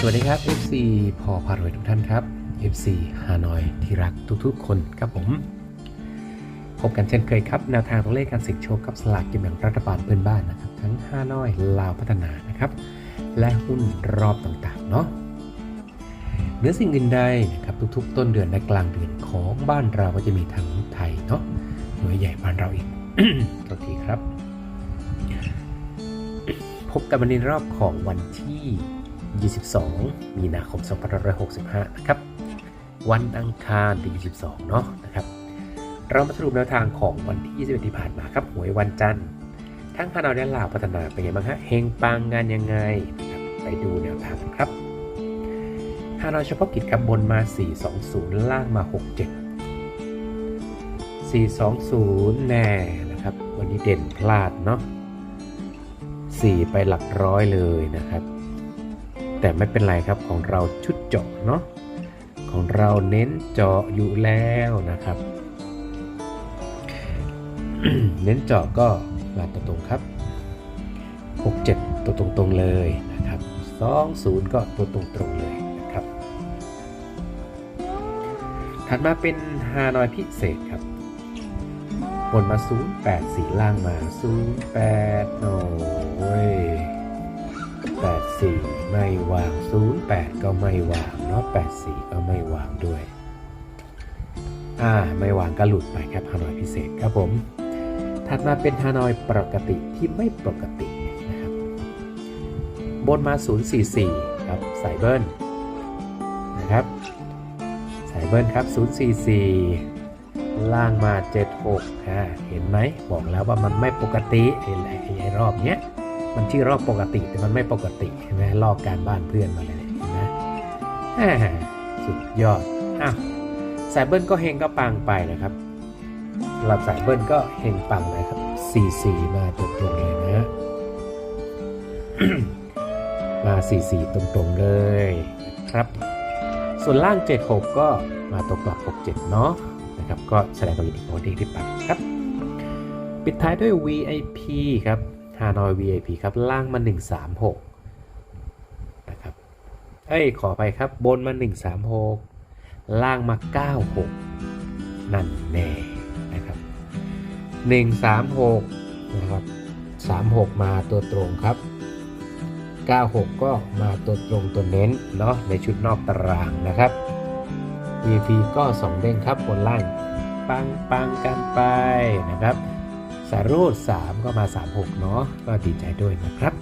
สวัสดีครับ FC พอพารวยทุกท่านครับ FC ฮานอยที่รักทุกๆ คนครับผม พบกันเช่นเคยครับแนวทางตัวเลขการเสี่ยงโชคกับสลากกินแบ่งรัฐบาลเพื่อนบ้านนะครับ ทั้งฮานอยลาวพัฒนานะครับ และหุ้นรอบต่างๆเนาะเหนือสิ่งอื่นใดนะครับทุกๆ ต้นเดือนและกลางเดือนของบ้านเราก็จะมีทั้งไทยเนาะหน่วยใหญ่บ้านเราอีกตัวทีครับ พบกันวันนี้รอบของวันที่ 22 มีนาคม 2565 นะครับ วันอังคารที่ 22 เนาะนะครับ เรามาสรุปแนวทางของวันที่ 21 ที่ผ่านมาครับ หวยวันจันทร์ ทั้งพานเอาและลาวพัฒนาเป็นไงบ้างฮะ เฮงปังงานยังไงนะครับไปดูแนวทางกันครับฮานอยเฉพาะกิจกับบนมา 420 ล่างมา 67 420 แน่นะครับ วันนี้เด่นพลาดเนาะ4ไปหลักร้อยเลยนะครับ แต่ไม่เป็นไรครับของเราชุดเจาะเนาะของเราเน้นเจาะอยู่แล้วนะครับ เน้นเจาะก็มาตรงครับ 67 ตัวตรงๆเลยนะครับ20 ก็ตัวตรงๆเลยนะครับ ถัดมาเป็นฮานอยพิเศษครับบนมา 0 8สีล่างมา 0 8 08 ก็ไม่วางเนาะ84 ก็ไม่วางด้วย อ่า ไม่วางก็หลุดไปครับฮานอยพิเศษครับผม ถัดมาเป็นฮานอยปกติที่ไม่ปกตินะครับ บนมา 044 ครับ สายเบิ้ลนะครับ สายเบิ้ลครับ 044 ล่างมา 76อ่าเห็นไหม บอกแล้วว่ามันไม่ปกติไอ้ไอ้รอบเนี้ย มันชื่อรอบปกติแต่มันไม่ปกติเห็นไหมลอกการบ้านเพื่อนมาเลยเห็นไหมสุดยอดอ้าวสายเบิ้ลก็เฮงก็ปังไปนะครับสำหรับสายเบิ้ลก็เฮงปังนะครับ44มาตรงๆเลยนะมา44ตรงๆเลยครับ ส่วนล่าง 76 ก็มาตรงกับ67 เนาะนะครับก็แสดงความยินดีกับที่ที่ปังครับ ปิดท้ายด้วย VIP ครับ ฮานอย VIP ครับ ล่างมา 136 นะครับ เอ้ย ขอไปครับ บนมา 136 ล่างมา 96 นั่นแน่นะครับ 136 นะครับ 36 มาตัวตรงครับ 96 ก็มาตัวตรงตัวเน้น เนาะ ในชุดนอกตารางนะครับ VP ก็ 2 เด้งครับบนล่าง ปังปังกันไปนะครับ สารูด3ก็มา 36 เนาะก็ดีใจด้วยนะครับ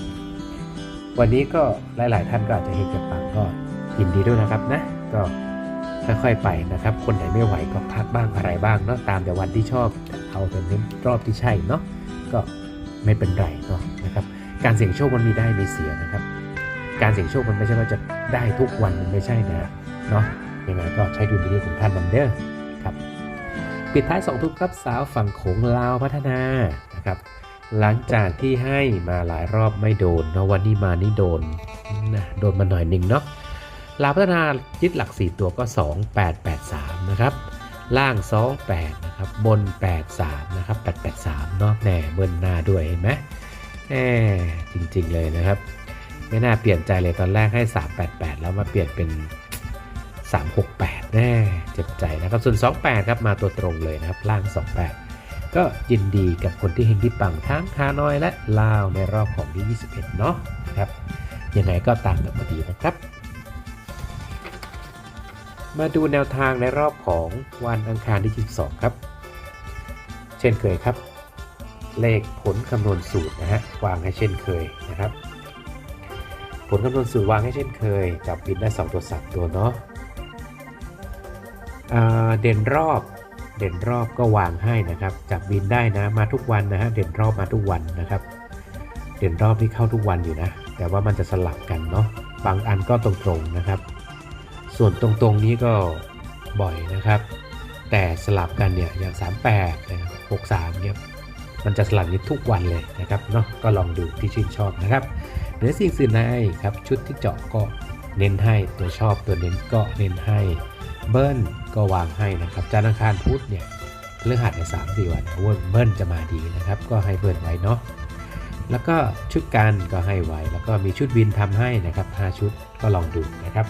วันนี้ก็หลาย ๆ ท่านก็อาจจะเห็นกับปังก็ยินดีด้วยนะครับนะ ก็ค่อยๆไปนะครับ คนไหนไม่ไหวก็พักบ้างอะไรบ้างเนาะตามแต่วันที่ชอบเอาแต่เน้นรอบที่ใช่เนาะก็ไม่เป็นไรเนาะนะครับ การเสี่ยงโชคมันมีได้มีเสียนะครับ การเสี่ยงโชคมันไม่ใช่ว่าจะได้ทุกวันมันไม่ใช่นะเนาะยังไงก็ใช้ดุลพินิจของท่านนำเด้อครับ ปิดท้าย2ทุกครับสาวฝั่งโขงลาวพัฒนานะครับหลังจากที่ให้มาหลายรอบไม่โดนเนาะวันนี้มานี่โดนนะโดนมาหน่อยหนึ่งเนาะลาวพัฒนายึดหลัก 4 ตัวก็ 2883 นะครับ ล่าง 28 นะครับ บน 83 นะครับ 883 เนาะแหน่เบิ้ลหน้าด้วยเห็นไหมแหมจริงๆเลยนะครับ ไม่น่าเปลี่ยนใจเลยตอนแรกให้ 388 แล้วมาเปลี่ยนเป็น 368 แน่เจ็บใจนะครับ ส่วน 28 ครับ มาตัวตรงเลยนะครับ ล่าง 28 ก็ยินดีกับคนที่เฮงที่ปังทั้งฮานอยและลาวในรอบของที่ 21 เนาะนะครับ ยังไงก็ตามกันมาดีนะครับ มาดูแนวทางในรอบของวันอังคารที่ 22 ครับ เช่นเคยครับ เลขผลคำนวณสูตรนะฮะ วางให้เช่นเคยนะครับ ผลคำนวณสูตรวางให้เช่นเคย จับบินได้ 2 ตัว 3 ตัวเนาะ อ่าเด่นรอบ เด่นรอบก็วางให้นะครับ จับบินได้นะ มาทุกวันนะฮะ เด่นรอบมาทุกวันนะครับ เด่นรอบที่เข้าทุกวันอยู่นะ แต่ว่ามันจะสลับกันเนาะ บางอันก็ตรงๆนะครับ ส่วนตรงๆนี้ก็บ่อยนะครับ แต่สลับกันเนี่ย อย่าง 38นะครับ63เนี่ยมันจะสลับนี้ทุกวันเลยนะครับเนาะ ก็ลองดูที่ชื่นชอบนะครับเหนือสิ่งอื่นใดครับ ชุดที่เจาะก็เน้นให้ตัวชอบตัวเน้นก็เน้นให้ เบิ้ลก็วางให้นะครับจันทร์อังคารพุธเนี่ยเรื่องหัดในสามสี่วันเบิ้ลเบิ้ลจะมาดีนะครับ ก็ให้เบิ้ลไว้เนาะแล้วก็ชุดกันก็ให้ไว้ แล้วก็มีชุดวินทำให้นะครับ5ชุดก็ลองดูนะครับ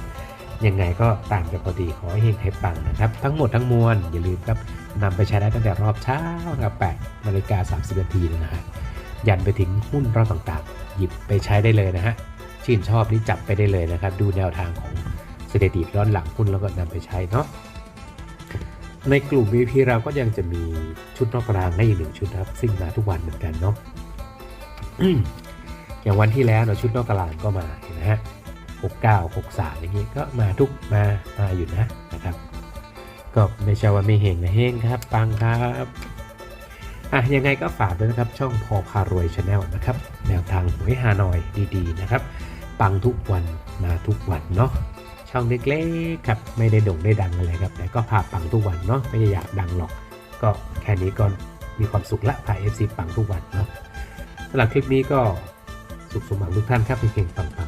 ยังไงก็ตามจะพอดีขอให้เฮงให้ปังนะครับ ทั้งหมดทั้งมวลอย่าลืมครับนำไปใช้ได้ตั้งแต่รอบเช้าครับ8นาฬิกา30นาทีนะฮะยันไปถึงหุ้นรอบต่างๆ หยิบไปใช้ได้เลยนะฮะชื่นชอบนี่จับไปได้เลยนะครับ ดูแนวทางของ สถิติย้อนหลังหุ้นแล้วก็นำไปใช้เนาะในกลุ่ม VP เราก็ยังจะมีชุดนอกรางให้อีกหนึ่งชุดครับ ซึ่งมาทุกวันเหมือนกันเนาะอย่างวันที่แล้วเนาะชุดนอกกลางก็มาเห็นไหมฮะ69 63อย่างนี้ก็มาทุกมามาอยู่นะนะครับ ก็ไม่ใช่ว่าไม่เฮงนะเฮงครับปังครับอะยังไงก็ฝากด้วยนะครับ ช่องพอพารวยชาแนลนะครับ แนวทางหวยฮานอยดีๆนะครับ ปังทุกวันมาทุกวันเนาะ ช่องเล็กๆครับไม่ได้โด่งได้ดังอะไรครับ แต่ก็พาปังทุกวันเนาะไม่ได้อยากดังหรอก ก็แค่นี้ก็มีความสุขละพาเอฟซีปังทุกวันเนาะสำหรับคลิปนี้ก็สุขสมหวังทุกท่านครับเก่งๆ